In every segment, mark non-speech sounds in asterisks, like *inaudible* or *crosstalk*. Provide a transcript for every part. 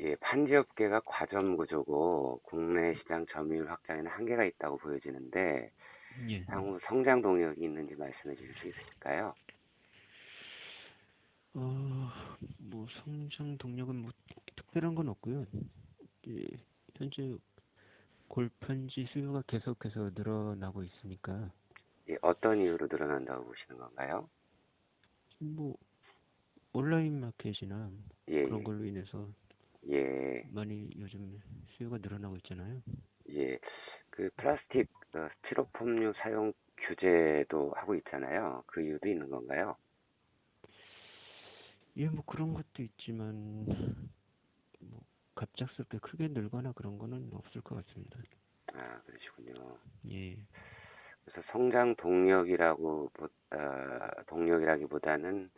예, 판지업계가 과점 구조고 국내 시장 점유율 확장에는 한계가 있다고 보여지는데 예. 향후 성장 동력이 있는지 말씀해 주실 수 있으실까요? 어, 뭐 성장 동력은 뭐 특별한 건 없고요. 예, 현재 골판지 수요가 계속해서 늘어나고 있으니까 예, 어떤 이유로 늘어난다고 보시는 건가요? 뭐 온라인 마켓이나 예, 그런 걸로 인해서 예, 많이 요즘 수요가 늘어나고 있잖아요. 예. 그 플라스틱 어, 스티로폼류 사용 규제도 하고 있잖아요. 그 이유도 있는 건가요? 예, 뭐 그런 것도 있지만 뭐 갑작스럽게 크게 늘거나 그런 거는 없을 것 같습니다. 아, 그러시군요. 예. 그래서 성장 동력이라고 보- 어, 동력이라기보다는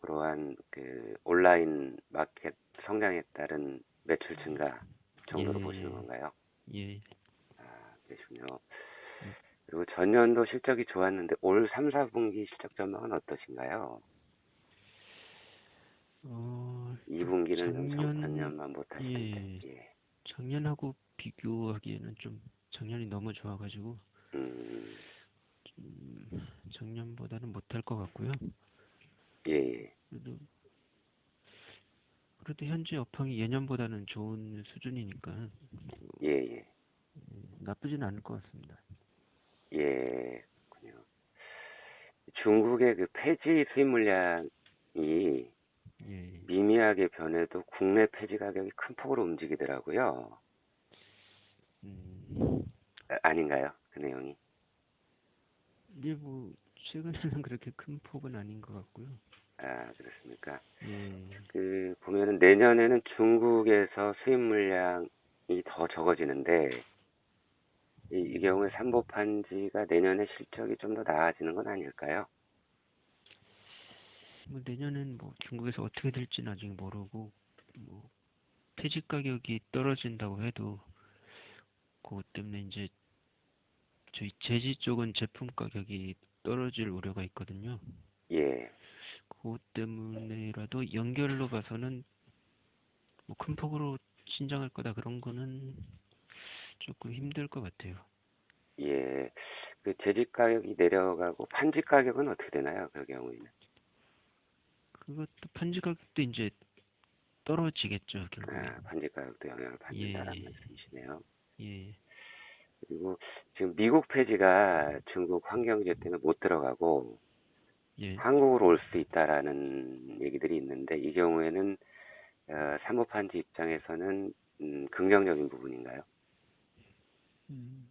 그러한 그 온라인 마켓 성장에 따른 매출 증가 정도로 예. 보시는 건가요? 예. 아, 그러시군요. 그리고 전년도 실적이 좋았는데 올 3, 4분기 실적 전망은 어떠신가요? 어, 2분기는 좀 작년- 전년만 못하실 텐데. 예. 작년하고 비교하기에는 좀 작년이 너무 좋아가지고 음, 좀 작년보다는 못할 것 같고요. 예, 예. 그래도 그래도 현재 업황이 예년보다는 좋은 수준이니까 예, 예. 음, 나쁘진 않을 것 같습니다. 예, 그렇군요. 중국의 그 폐지 수입 물량이 예. 미미하게 변해도 국내 폐지 가격이 큰 폭으로 움직이더라고요. 음, 아, 아닌가요? 그 내용이? 이게 뭐 최근에는 그렇게 큰 폭은 아닌 것 같고요. 아, 그렇습니까? 예. 그, 보면은 내년에는 중국에서 수입 물량이 더 적어지는데, 이, 이 경우에 삼보판지가 내년에 실적이 좀 더 나아지는 건 아닐까요? 뭐 내년엔 뭐 중국에서 어떻게 될지는 아직 모르고 뭐 폐지 가격이 떨어진다고 해도 그것 때문에 이제 저희 제지 쪽은 제품 가격이 떨어질 우려가 있거든요. 예, 그것 때문에라도 연결로 봐서는 뭐 큰 폭으로 신장할 거다 그런 거는 조금 힘들 것 같아요. 예. 그 재직 가격이 내려가고 판지 가격은 어떻게 되나요? 그 경우에는? 그것도 판지 가격도 이제 떨어지겠죠, 결국에. 아, 판지 가격도 영향을 받는다는 예. 말씀이시네요. 예. 그리고 지금 미국 폐지가 중국 환경제 때문에 못 들어가고 예. 한국으로 올 수 있다라는 얘기들이 있는데 이 경우에는 어, 사모판지 입장에서는 음, 긍정적인 부분인가요? 음.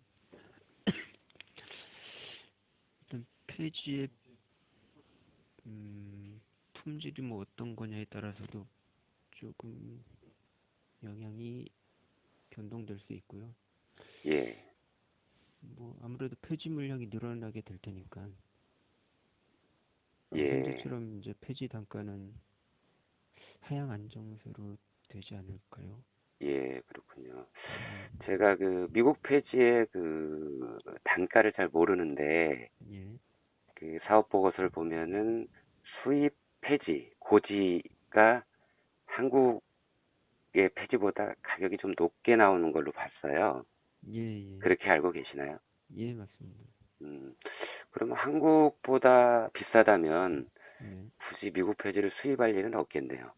*coughs* 일단 폐지의 음, 품질이 뭐 어떤 거냐에 따라서도 조금 영향이 변동될 수 있고요. 예, 뭐 아무래도 폐지 물량이 늘어나게 될 테니까 예. 현재처럼 이제 폐지 단가는 하향 안정세로 되지 않을까요? 예, 그렇군요. 음, 제가 그 미국 폐지의 그 단가를 잘 모르는데 예, 그 사업 보고서를 보면은 수입 폐지, 고지가 한국의 폐지보다 가격이 좀 높게 나오는 걸로 봤어요. 예, 예, 그렇게 알고 계시나요? 예, 맞습니다. 음, 그러면 한국보다 비싸다면 예. 굳이 미국 폐지를 수입할 일은 없겠네요.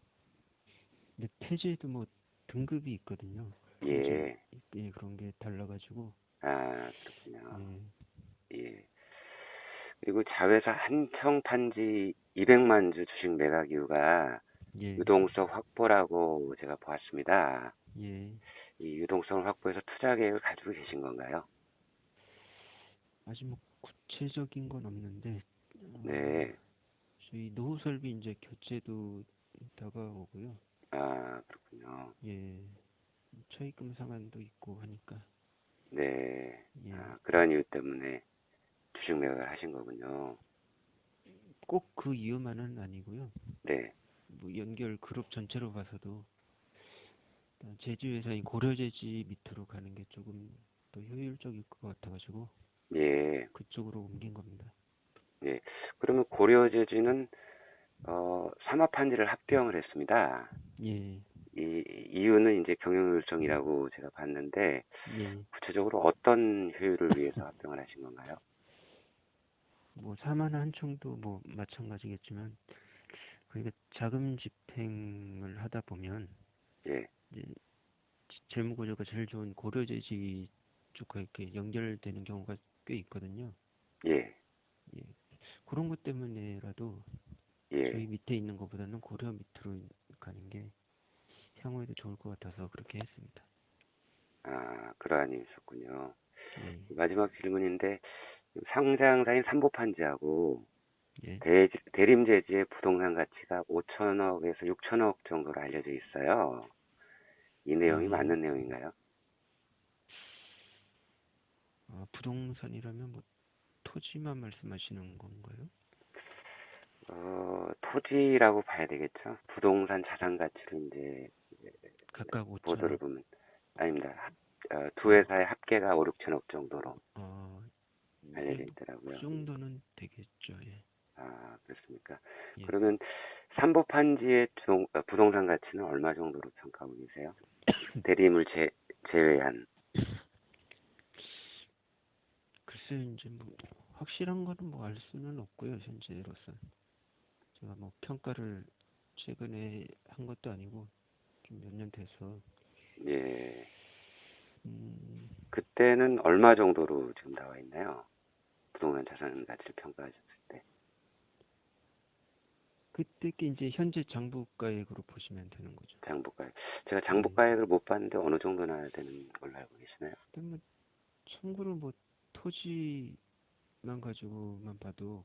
근데 폐지에도 뭐 등급이 있거든요. 예, 예, 그런 게 달라가지고, 아, 그렇군요. 예, 예. 그리고 자회사 한청 판지 200만 주 주식 매각 이유가 예, 유동성 확보라고 제가 보았습니다. 예. 이 유동성을 확보해서 투자 계획을 가지고 계신 건가요? 아직 뭐 구체적인 건 없는데, 어, 네. 저희 노후 설비 이제 교체도 다가오고요. 아, 그렇군요. 예, 차입금 상한도 있고 하니까, 네. 예, 아, 그러한 이유 때문에 주식 매각을 하신 거군요. 꼭 그 이유만은 아니고요. 네. 뭐 연결 그룹 전체로 봐서도 제지 회사인 고려제지 밑으로 가는 게 조금 더 효율적일 것 같아가지고 예. 그쪽으로 옮긴 겁니다. 예. 그러면 고려제주는 어, 삼합판지를 합병을 했습니다. 예, 이 이유는 이제 경영효율성이라고 제가 봤는데 예. 구체적으로 어떤 효율을 위해서 합병을 하신 건가요? 뭐 사마나 한총도 뭐 마찬가지겠지만 그러니까 자금 집행을 하다 보면 예, 이제 지- 재무 구조가 제일 좋은 고려재지 쪽과 이렇게 연결되는 경우가 꽤 있거든요. 예, 예. 그런 것 때문에라도 예. 저희 밑에 있는 것보다는 고려 밑으로 가는 게 향후에도 좋을 것 같아서 그렇게 했습니다. 아, 그러한 이유셨군요. 예. 마지막 질문인데 상장사인 삼보판지하고 예. 대, 대림제지의 부동산 가치가 5천억에서 6천억 정도로 알려져 있어요. 이 내용이 음. 맞는 내용인가요? 아, 부동산이라면 뭐 토지만 말씀하시는 건가요? 어, 토지라고 봐야 되겠죠. 부동산 자산 가치로 이제 각각 5천 보도를 보면 아닙니다. 합- 어, 두 회사의 합계가 5, 6천억 정도로 어, 알려져 예, 있더라고요. 그 정도는 되겠죠. 예. 아, 그렇습니까? 예. 그러면 삼보판지의 종- 어, 부동산 가치는 얼마 정도로 평가하고 계세요? *coughs* 대림을 제, 제외한. 글쎄 이제 뭐 확실한 거는 뭐 알 수는 없고요. 현재로선 제가 뭐 평가를 최근에 한 것도 아니고 좀 몇 년 돼서 예. 음, 그때는 얼마 정도로 지금 나와 있나요? 부동산 자산 가치를 평가하셨을 때. 그때 게 이제 현재 장부가액으로 보시면 되는 거죠. 장부가액. 제가 장부가액을 못 봤는데 어느 정도 나야 되는 걸로 알고 계시나요? 뭐 참고로 뭐 토지만 가지고만 봐도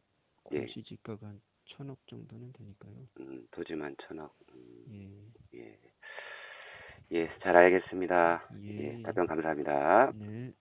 예. 공시지가가 한 천억 정도는 되니까요. 음, 토지만 천억. 음, 예. 예. 예, 잘 알겠습니다. 예. 예, 답변 감사합니다. 네.